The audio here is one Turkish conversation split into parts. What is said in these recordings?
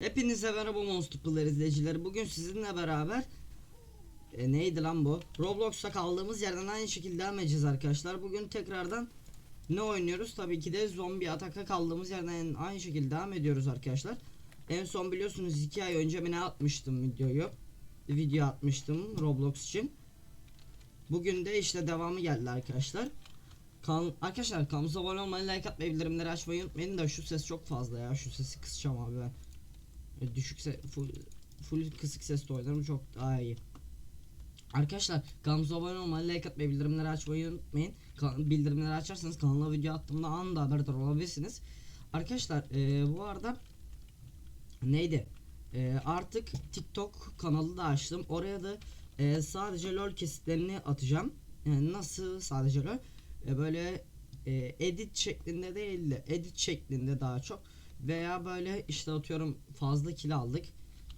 Hepinize merhaba Monster Player izleyicileri. Bugün sizinle beraber e, neydi lan bu? Roblox'ta kaldığımız yerden aynı şekilde devam edeceğiz arkadaşlar. Bugün tekrardan ne oynuyoruz? Tabii ki de zombi ataka kaldığımız yerden aynı şekilde devam ediyoruz arkadaşlar. En son biliyorsunuz 2 ay önce ben atmıştım videoyu. Video atmıştım Roblox için. Bugün de işte devamı geldi arkadaşlar. Kan arkadaşlar kanalımıza abone olmayı, like atmayı, bildirimleri açmayı unutmayın da şu ses çok fazla ya. Şu sesi kısacağım abi ben. E, Düşük se full, full kısık sesle oynarım çok daha iyi. Arkadaşlar kanalımıza abone olmayı, like atmayı, bildirimleri açmayı unutmayın. Kan- bildirimleri açarsanız kanala video attığımda anında haberdar olabilirsiniz. Arkadaşlar e, bu arada neydi? E, artık TikTok kanalı da açtım. Oraya da e, sadece LOL kesitlerini atacağım. Yani nasıl sadece LOL? E, böyle e, edit şeklinde değil de edit şeklinde daha çok veya böyle işte atıyorum fazla kill aldık.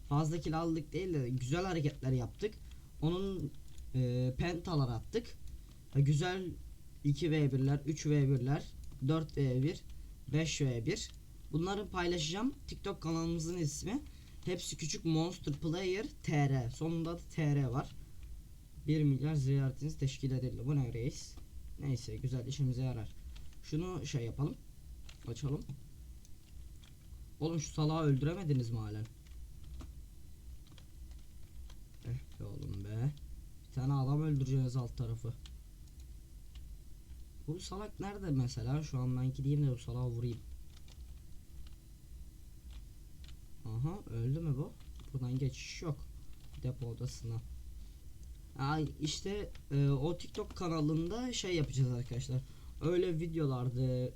Fazla kill aldık değil de güzel hareketler yaptık. Onun e, pentalar attık. E, güzel 2v1'ler, 3v1'ler, 4v1, 5v1. Bunları paylaşacağım. TikTok kanalımızın ismi. Hepsi küçük Monster Player TR. Sonunda da TR var. 1 milyar ziyaretiniz teşkil edildi. Bu ne reis? Neyse güzel işimize yarar. Şunu şey yapalım. Açalım. Oğlum şu salağı öldüremediniz mi halen? Eh be oğlum be. Bir tane adam öldüreceğiz alt tarafı. Bu salak nerede mesela? Şu an ben gideyim de bu salağı vurayım. Aha öldü mü bu? Buradan geçiş yok. Depo odasına. Ay işte e, o TikTok kanalında şey yapacağız arkadaşlar. Öyle videolardı,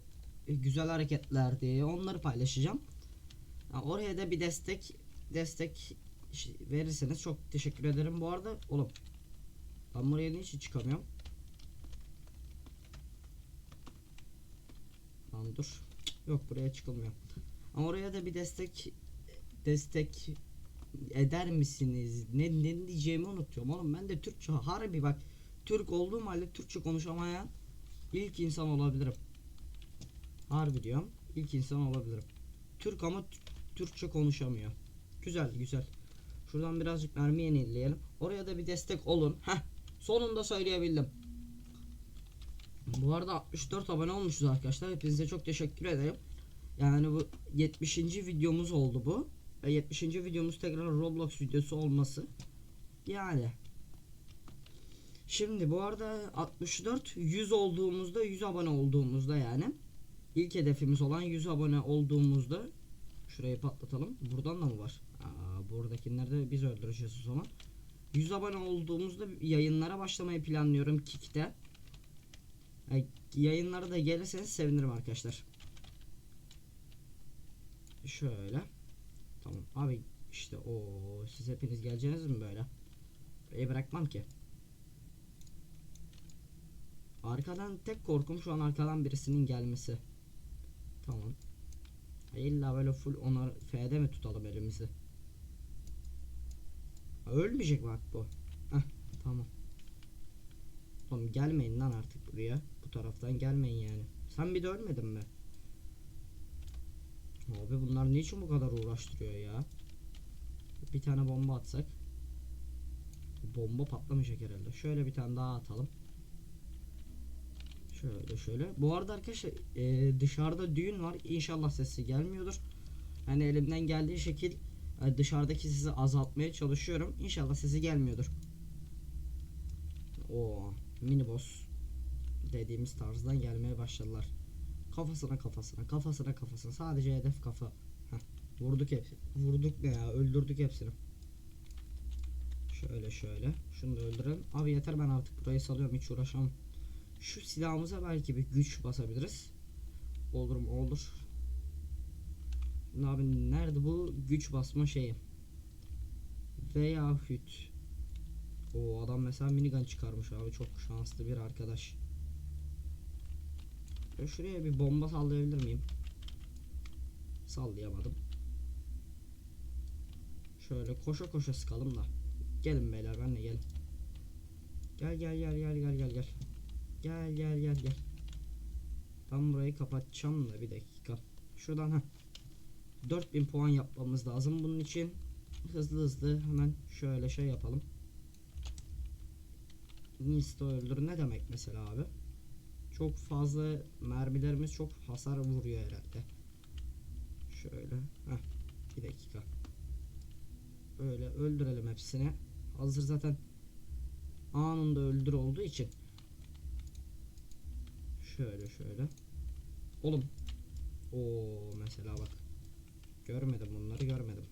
e, güzel hareketlerdi. Onları paylaşacağım. Ya oraya da bir destek destek verirseniz çok teşekkür ederim. Bu arada oğlum ben buraya niçin çıkamıyorum? Lan dur. Yok buraya çıkılmıyor. Ama oraya da bir destek destek eder misiniz? Ne, ne diyeceğimi unutuyorum oğlum. Ben de Türkçe harbi bak Türk olduğum halde Türkçe konuşamayan ilk insan olabilirim. Harbi diyorum. ilk insan olabilirim. Türk ama Türkçe konuşamıyor. Güzel güzel. Şuradan birazcık mermi yenileyelim. Oraya da bir destek olun. Heh. Sonunda söyleyebildim. Bu arada 64 abone olmuşuz arkadaşlar. Hepinize çok teşekkür ederim. Yani bu 70. videomuz oldu bu. Ve 70. videomuz tekrar Roblox videosu olması. Yani. Şimdi bu arada 64 100 olduğumuzda 100 abone olduğumuzda yani ilk hedefimiz olan 100 abone olduğumuzda şurayı patlatalım. Buradan da mı var? Aa, buradakileri de biz öldüreceğiz o zaman. 100 abone olduğumuzda yayınlara başlamayı planlıyorum Kik'te. Yayınlara da gelirseniz sevinirim arkadaşlar. Şöyle. Tamam abi işte o siz hepiniz geleceğiniz mi böyle? Burayı bırakmam ki. Arkadan tek korkum şu an arkadan birisinin gelmesi. Tamam. İlla böyle full onar F'de mi tutalım elimizi? Ölmeyecek bak bu. Heh, tamam. Oğlum gelmeyin lan artık buraya. Bu taraftan gelmeyin yani. Sen bir de ölmedin mi? Abi bunlar niçin bu kadar uğraştırıyor ya? Bir tane bomba atsak. Bomba patlamayacak herhalde. Şöyle bir tane daha atalım. Şöyle şöyle. Bu arada arkadaşlar e, dışarıda düğün var. İnşallah sesi gelmiyordur. Yani elimden geldiği şekil e, dışarıdaki sesi azaltmaya çalışıyorum. İnşallah sesi gelmiyordur. O mini boss dediğimiz tarzdan gelmeye başladılar. Kafasına kafasına kafasına kafasına sadece hedef kafa. Heh, vurduk hep vurduk ne ya öldürdük hepsini. Şöyle şöyle şunu da öldürelim. Abi yeter ben artık burayı salıyorum hiç uğraşamam. Şu silahımıza belki bir güç basabiliriz. Olur mu olur. Abi nerede bu güç basma şeyi? Veya hüt. O adam mesela minigun çıkarmış abi çok şanslı bir arkadaş. Ben şuraya bir bomba sallayabilir miyim? Sallayamadım. Şöyle koşa koşa sıkalım da. Gelin beyler benle gelin. Gel gel gel gel gel gel gel. Gel gel gel gel. Ben burayı kapatacağım da bir dakika. Şuradan ha. 4000 puan yapmamız lazım bunun için. Hızlı hızlı hemen şöyle şey yapalım. Nista öldür ne demek mesela abi? Çok fazla mermilerimiz çok hasar vuruyor herhalde. Şöyle. Heh, bir dakika. Böyle öldürelim hepsini. Hazır zaten anında öldür olduğu için. Şöyle şöyle. Oğlum. O mesela bak. Görmedim bunları görmedim.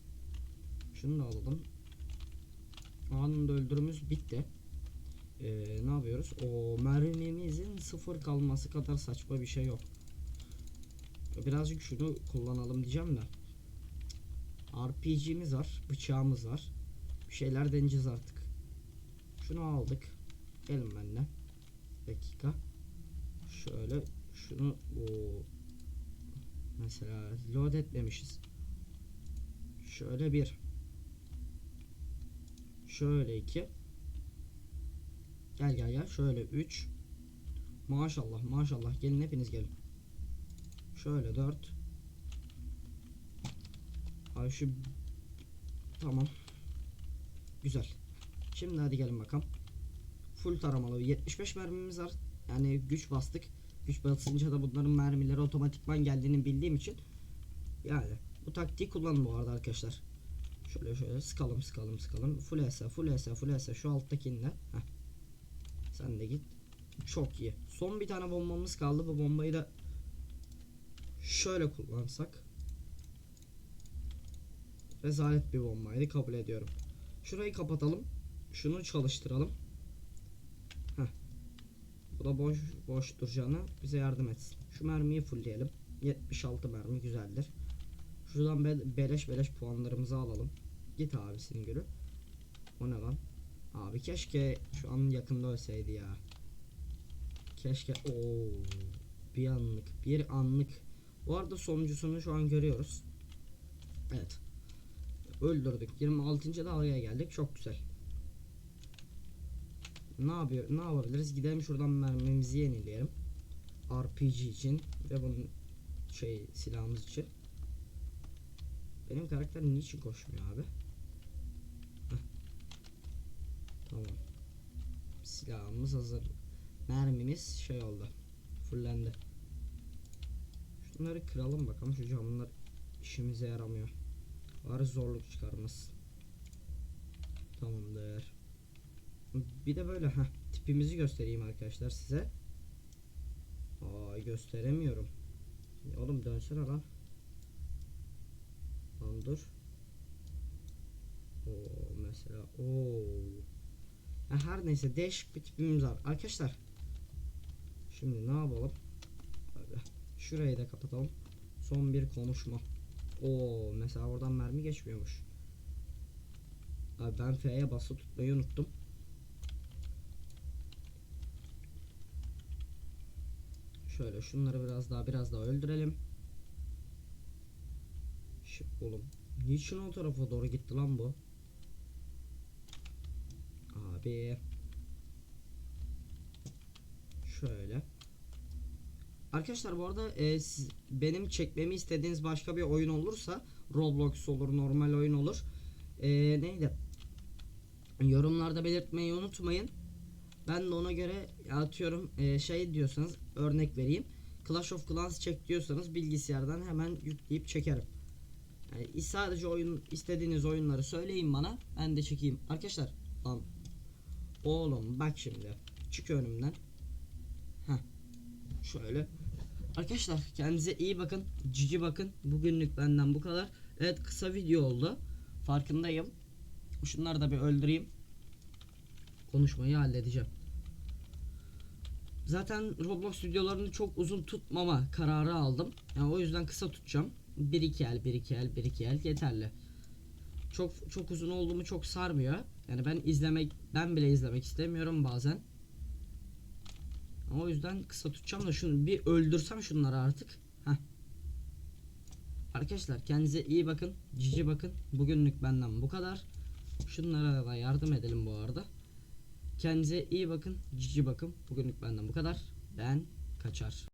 Şunu da alalım. Anında öldürümüz bitti. Ee, ne yapıyoruz? O mermimizin sıfır kalması kadar saçma bir şey yok. Birazcık şunu kullanalım diyeceğim de. RPG'miz var, bıçağımız var. Bir şeyler deneyeceğiz artık. Şunu aldık. Gelin benimle. Dakika. Şöyle şunu o mesela load etmemişiz. Şöyle bir. Şöyle iki. Gel gel gel. Şöyle 3. Maşallah maşallah. Gelin hepiniz gelin. Şöyle 4. Ay şu Tamam. Güzel. Şimdi hadi gelin bakalım. Full taramalı. 75 mermimiz var. Yani güç bastık. Güç basınca da bunların mermileri otomatikman geldiğini bildiğim için yani bu taktiği kullanın bu arada arkadaşlar. Şöyle şöyle sıkalım sıkalım sıkalım. Full S full S full S şu alttakinde. Heh. Sen de git. Çok iyi. Son bir tane bombamız kaldı. Bu bombayı da şöyle kullansak. Rezalet bir bombaydı kabul ediyorum. Şurayı kapatalım. Şunu çalıştıralım. Bu da boş boş duracağına bize yardım etsin. Şu mermiyi fullleyelim. 76 mermi güzeldir. Şuradan be beleş beleş puanlarımızı alalım. Git abisinin gülü. O ne lan? Abi keşke şu an yakında ölseydi ya. Keşke o bir anlık bir anlık. Bu arada sonuncusunu şu an görüyoruz. Evet. Öldürdük. 26. dalgaya geldik. Çok güzel. Ne yapıyor? Ne yapabiliriz? Gidelim şuradan mermimizi yenileyelim. RPG için ve bunun şey silahımız için. Benim karakter niçin koşmuyor abi? Tamam. Silahımız hazır. Mermimiz şey oldu. Fullendi. Şunları kıralım bakalım. Şu camlar işimize yaramıyor. Var zorluk çıkarmaz. Tamamdır. Bir de böyle ha tipimizi göstereyim arkadaşlar size. Aa gösteremiyorum. Ya Oğlum dönsene lan. Lan dur. Oo mesela o. Her neyse değişik bir tipimiz var arkadaşlar. Şimdi ne yapalım? Böyle. Şurayı da kapatalım. Son bir konuşma. Oo mesela oradan mermi geçmiyormuş. Abi ben F'ye bası tutmayı unuttum. Şöyle şunları biraz daha biraz daha öldürelim. Şu, oğlum niçin o tarafa doğru gitti lan bu? Abi. Şöyle. Arkadaşlar bu arada e, siz, benim çekmemi istediğiniz başka bir oyun olursa Roblox olur, normal oyun olur. E, neydi? Yorumlarda belirtmeyi unutmayın. Ben de ona göre atıyorum e, şey diyorsanız örnek vereyim. Clash of Clans çek diyorsanız bilgisayardan hemen yükleyip çekerim. Yani sadece oyun istediğiniz oyunları söyleyin bana ben de çekeyim. Arkadaşlar lan oğlum bak şimdi çık önümden. Heh. Şöyle. Arkadaşlar kendinize iyi bakın. Cici bakın. Bugünlük benden bu kadar. Evet kısa video oldu. Farkındayım. Şunları da bir öldüreyim. Konuşmayı halledeceğim. Zaten Roblox videolarını çok uzun tutmama kararı aldım. Yani o yüzden kısa tutacağım. 1 2 el 1 2 el 1 2 el yeterli. Çok çok uzun olduğumu çok sarmıyor. Yani ben izlemek ben bile izlemek istemiyorum bazen. Ama o yüzden kısa tutacağım da şunu bir öldürsem şunları artık. Heh. Arkadaşlar kendinize iyi bakın. Cici bakın. Bugünlük benden bu kadar. Şunlara da yardım edelim bu arada. Kendinize iyi bakın. Cici bakın. Bugünlük benden bu kadar. Ben kaçar.